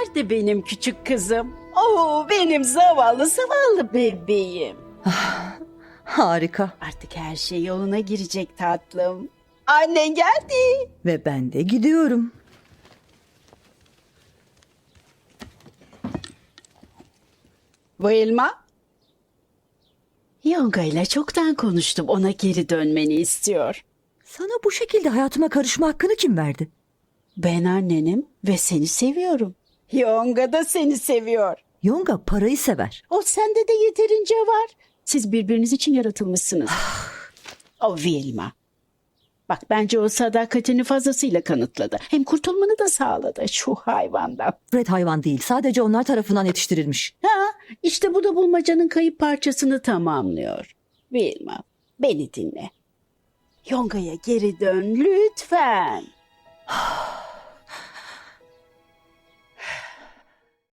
Nerede benim küçük kızım? Oo benim zavallı zavallı bebeğim. Harika. Artık her şey yoluna girecek tatlım. Annen geldi. Ve ben de gidiyorum. Bu elma? Yonga ile çoktan konuştum. Ona geri dönmeni istiyor. Sana bu şekilde hayatıma karışma hakkını kim verdi? Ben annenim ve seni seviyorum. Yonga da seni seviyor. Yonga parayı sever. O sende de yeterince var. Siz birbiriniz için yaratılmışsınız. o Vilma. Bak bence o sadakatini fazlasıyla kanıtladı. Hem kurtulmanı da sağladı şu hayvandan. Fred hayvan değil. Sadece onlar tarafından yetiştirilmiş. Ha, işte bu da bulmacanın kayıp parçasını tamamlıyor. Vilma, beni dinle. Yonga'ya geri dön lütfen.